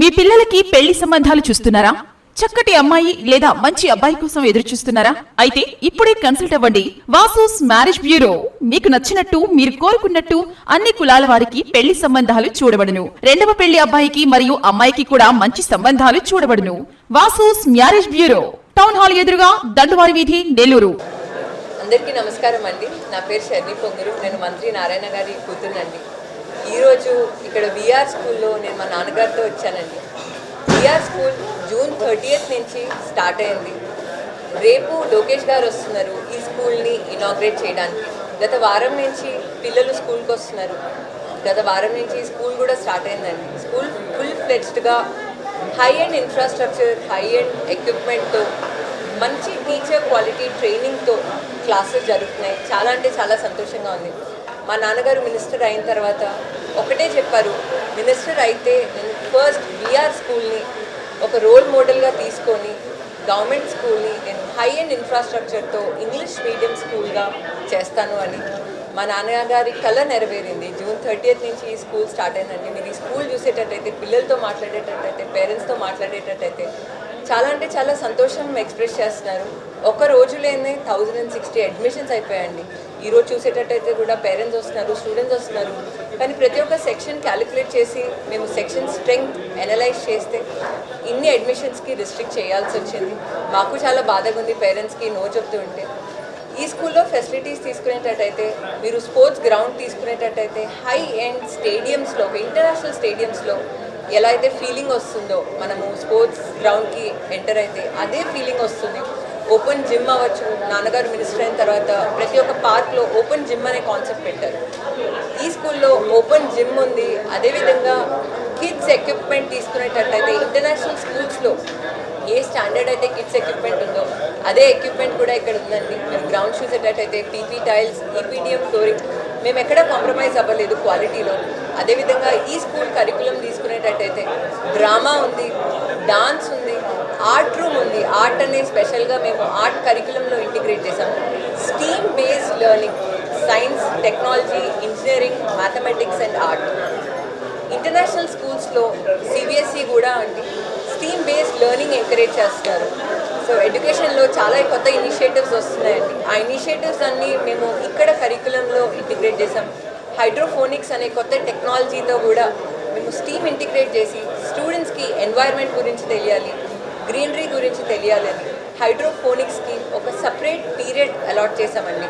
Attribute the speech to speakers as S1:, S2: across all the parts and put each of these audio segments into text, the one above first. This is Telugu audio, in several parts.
S1: మీ పిల్లలకి పెళ్ళి సంబంధాలు చూస్తున్నారా? చక్కటి అమ్మాయి లేదా మంచి అబ్బాయి కోసం ఎదురు చూస్తున్నారా అయితే ఇప్పుడే కన్సల్ట్ అవ్వండి. Vasu's marriage bureau. మీకు నచ్చినట్టు మీరు కోరుకున్నట్టు అన్ని కులాల వారికి పెళ్ళి సంబంధాలు చూడబడును. రెండవ పెళ్ళి అబ్బాయికి మరియు అమ్మాయికి కూడా మంచి సంబంధాలు చూడబడును. Vasu's marriage bureau. Town hall ఎదురుగా దండువారి వీధి నెల్లూరు.
S2: అందరికీ నమస్కారం అండి. నా పేరు షర్ని పొంగురు. నేను మంత్రి నారాయణ గారి కూతురునండి ఈరోజు ఇక్కడ విఆర్ స్కూల్లో నేను మా నాన్నగారితో వచ్చానండి. విఆర్ స్కూల్ జూన్ థర్టీయత్ నుంచి స్టార్ట్ అయింది. రేపు లోకేష్ గారు వస్తున్నారు ఈ స్కూల్ని ఇనాగ్రేట్ చేయడానికి. గత వారం నుంచి పిల్లలు స్కూల్కి వస్తున్నారు. గత వారం నుంచి స్కూల్ కూడా స్టార్ట్ అయిందండి. School full ఫ్లెడ్జ్డ్గా high end infrastructure high end ఎక్విప్మెంట్తో మంచి టీచర్ క్వాలిటీ ట్రైనింగ్తో క్లాసెస్ జరుగుతున్నాయి. చాలా అంటే చాలా సంతోషంగా ఉంది. మా నాన్నగారు మినిస్టర్ అయిన తర్వాత ఒకటే చెప్పారు మినిస్టర్ అయితే నేను ఫస్ట్ బీఆర్ స్కూల్ని ఒక రోల్ మోడల్గా తీసుకొని గవర్నమెంట్ స్కూల్ని నేను హై అండ్ ఇన్ఫ్రాస్ట్రక్చర్తో ఇంగ్లీష్ మీడియం స్కూల్గా చేస్తాను అని. మా నాన్నగారి కళ నెరవేరింది. జూన్ థర్టీయత్ నుంచి ఈ స్కూల్ స్టార్ట్ అయిందండి. మీరు ఈ స్కూల్ చూసేటట్టయితే పిల్లలతో మాట్లాడేటట్టయితే పేరెంట్స్తో మాట్లాడేటట్టయితే చాలా అంటే చాలా సంతోషం ఎక్స్ప్రెస్ చేస్తున్నారు. ఒక రోజులోనే థౌజండ్ అండ్ సిక్స్టీ అడ్మిషన్స్ అయిపోయాయండి. ఈరోజు చూసేటట్టయితే కూడా పేరెంట్స్ వస్తున్నారు స్టూడెంట్స్ వస్తున్నారు. కానీ ప్రతి ఒక్క సెక్షన్ క్యాలిక్యులేట్ చేసి మేము సెక్షన్ స్ట్రెంగ్త్ అనలైజ్ చేస్తే ఇన్ని అడ్మిషన్స్కి రిస్ట్రిక్ట్ చేయాల్సి వచ్చింది. మాకు చాలా బాధగా ఉంది పేరెంట్స్కి నో చెప్తూ ఉంటే. ఈ స్కూల్లో ఫెసిలిటీస్ తీసుకునేటట్టయితే మీరు స్పోర్ట్స్ గ్రౌండ్ తీసుకునేటట్టయితే హై ఎండ్ స్టేడియంస్లో ఇంటర్నేషనల్ స్టేడియంస్లో ఎలా అయితే ఫీలింగ్ వస్తుందో మనము స్పోర్ట్స్ గ్రౌండ్కి ఎంటర్ అయితే అదే ఫీలింగ్ వస్తుంది. ఓపెన్ జిమ్ అవ్వచ్చు నాన్నగారు మినిస్టర్ అయిన తర్వాత ప్రతి ఒక్క పార్క్లో ఓపెన్ జిమ్ అనే కాన్సెప్ట్ పెట్టారు. ఈ స్కూల్లో ఓపెన్ జిమ్ ఉంది. అదేవిధంగా కిడ్స్ ఎక్విప్మెంట్ తీసుకునేటట్టయితే ఇంటర్నేషనల్ స్కూల్స్లో ఏ స్టాండర్డ్ అయితే కిడ్స్ ఎక్విప్మెంట్ ఉందో అదే ఎక్విప్మెంట్ కూడా ఇక్కడ ఉందండి. మీరు గ్రౌండ్ చూసేటట్టయితే పీపీ టైల్స్ ఈపీడిఎం ఫ్లోరింగ్ మేము ఎక్కడ కాంప్రమైజ్ అవ్వలేదు క్వాలిటీలో. అదేవిధంగా ఈ స్కూల్ కరికులం తీసుకునేటట్టయితే డ్రామా ఉంది డాన్స్ ఉంది ఆర్ట్ రూమ్ ఉంది. ఆర్ట్ అనే స్పెషల్గా మేము ఆర్ట్ కరికులంలో ఇంటిగ్రేట్ చేసాము steam based learning science technology engineering mathematics and art. International స్కూల్స్లో సిబిఎస్ఈ కూడా అండి. స్టీమ్ బేస్డ్ లెర్నింగ్ ఎంకరేజ్ చేస్తున్నారు. సో ఎడ్యుకేషన్లో చాలా కొత్త ఇనిషియేటివ్స్ వస్తున్నాయండి. ఆ ఇనిషియేటివ్స్ అన్నీ మేము ఇక్కడ కరికులంలో ఇంటిగ్రేట్ చేసాం హైడ్రోఫోనిక్స్ అనే కొత్త టెక్నాలజీతో కూడా మేము స్టీమ్ ఇంటిగ్రేట్ చేసి స్టూడెంట్స్కి ఎన్వైర్న్మెంట్ గురించి తెలియాలి గ్రీనరీ గురించి తెలియాలని అని హైడ్రోఫోనిక్స్కి ఒక సపరేట్ పీరియడ్ అలాట్ చేసామండి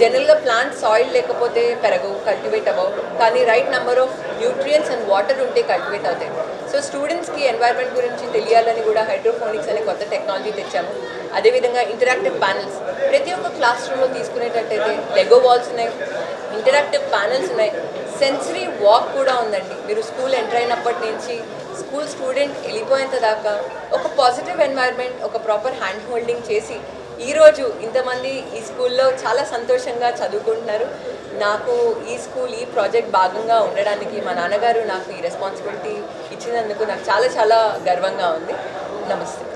S2: జనరల్గా ప్లాంట్ సాయిల్ లేకపోతే పెరగవు కల్టివేట్ అవ్వవు. కానీ right number of nutrients and water ఉంటే కల్టివేట్ అవుతాయి. సో స్టూడెంట్స్కి ఎన్వైర్న్మెంట్ గురించి తెలియాలని కూడా హైడ్రోఫోనిక్స్ అనే కొత్త టెక్నాలజీ తెచ్చాము. అదేవిధంగా ఇంటరాక్టివ్ ప్యానల్స్ ప్రతి ఒక్క క్లాస్ రూమ్లో తీసుకునేటట్టయితే లెగో వాల్స్ ఉన్నాయి. ఇంటరాక్టివ్ ప్యానల్స్ ఉన్నాయి. సెన్సరీ వాక్ కూడా ఉందండి. మీరు స్కూల్ ఎంటర్ అయినప్పటి నుంచి స్కూల్ స్టూడెంట్ వెళ్ళిపోయేంత దాకా ఒక పాజిటివ్ ఎన్వైర్న్మెంట్ ఒక ప్రాపర్ హ్యాండ్ హోల్డింగ్ చేసి ఈరోజు ఇంతమంది ఈ స్కూల్లో చాలా సంతోషంగా చదువుకుంటున్నారు. నాకు ఈ స్కూల్ ఈ ప్రాజెక్ట్ భాగంగా ఉండడానికి మా నాన్నగారు నాకు ఈ రెస్పాన్సిబిలిటీ ఇచ్చినందుకు నాకు చాలా చాలా గర్వంగా ఉంది. నమస్తే.